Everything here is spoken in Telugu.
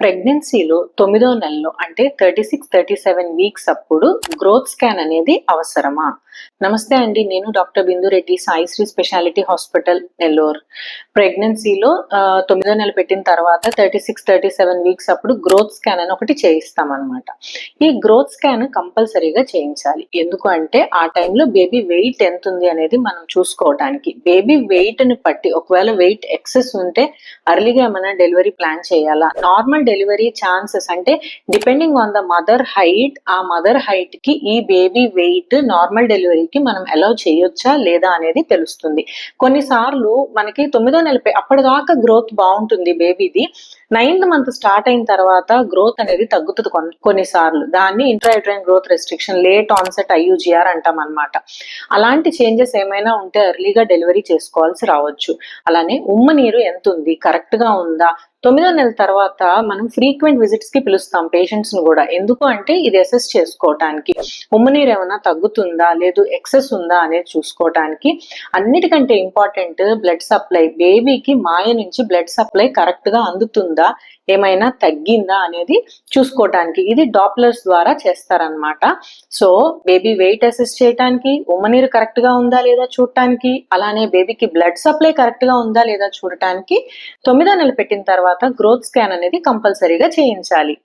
ప్రెగ్నెన్సీలో తొమ్మిదో నెలలో అంటే thirty six thirty seven weeks అప్పుడు గ్రోత్ స్కాన్ అనేది అవసరమా? నమస్తే అండి నేను doctor Bindu Reddy Saisri speciality hospital Nellore. ప్రెగ్నెన్సీలో తొమ్మిదో నెల పెట్టిన తర్వాత thirty six thirty seven weeks అప్పుడు గ్రోత్ స్కాన్ అని ఒకటి చేయిస్తాం ఈ గ్రోత్ స్కాన్ కంపల్సరీగా చేయించాలి. ఎందుకు అంటే ఆ టైంలో బేబీ వెయిట్ ఎంత ఉంది అనేది మనం చూసుకోవడానికి బేబీ వెయిట్ని బట్టి ఒకవేళ వెయిట్ ఎక్సెస్ ఉంటే అర్లీగా ఏమైనా డెలివరీ ప్లాన్ చేయాలా? నార్మల్ డెలివరీ ఛాన్సెస్ అంటే depending on the mother height ఆ మదర్ హైట్కి ఈ బేబీ వెయిట్ నార్మల్ డెలివరీ డెలివరీకి మనం అలౌ చేయొచ్చా లేదా అనేది తెలుస్తుంది. కొన్నిసార్లు మనకి తొమ్మిదో నెలపై అప్పటిదాకా గ్రోత్ బాగుంటుంది బేబీది నైన్త్ మంత్ స్టార్ట్ అయిన తర్వాత గ్రోత్ అనేది తగ్గుతుంది కొన్నిసార్లు. దాన్ని intrauterine growth restriction late onset IUGR అంటాం అనమాట అలాంటి చేంజెస్ ఏమైనా ఉంటే ఎర్లీగా డెలివరీ చేసుకోవాల్సి రావచ్చు. అలానే ఉమ్మ నీరు ఎంత ఉంది? కరెక్ట్గా ఉందా? తొమ్మిదో నెల తర్వాత మనం ఫ్రీక్వెంట్ విజిట్స్కి పిలుస్తాం పేషెంట్స్ని కూడా. ఎందుకు అంటే ఇది అసెస్ చేసుకోవటానికి. ఉమ్మనీరు ఏమైనా తగ్గుతుందా? లేదు ఎక్సెస్ ఉందా? అనేది చూసుకోవటానికి. అన్నిటికంటే ఇంపార్టెంట్ బ్లడ్ సప్లై బేబీకి మాయ నుంచి బ్లడ్ సప్లై కరెక్ట్గా అందుతుందా? ఏమైనా తగ్గిందా అనేది చూసుకోవటానికి. ఇది డాప్లర్స్ ద్వారా చేస్తారనమాట సో బేబీ వెయిట్ అసెస్ చేయటానికి ఉమ్మనీరు కరెక్ట్గా ఉందా లేదా చూడటానికి అలానే బేబీకి బ్లడ్ సప్లై కరెక్ట్గా ఉందా లేదా చూడటానికి తొమ్మిదో నెల పెట్టిన తర్వాత గ్రోత్ స్కాన్ అనేది కంపల్సరీగా చేయించాలి.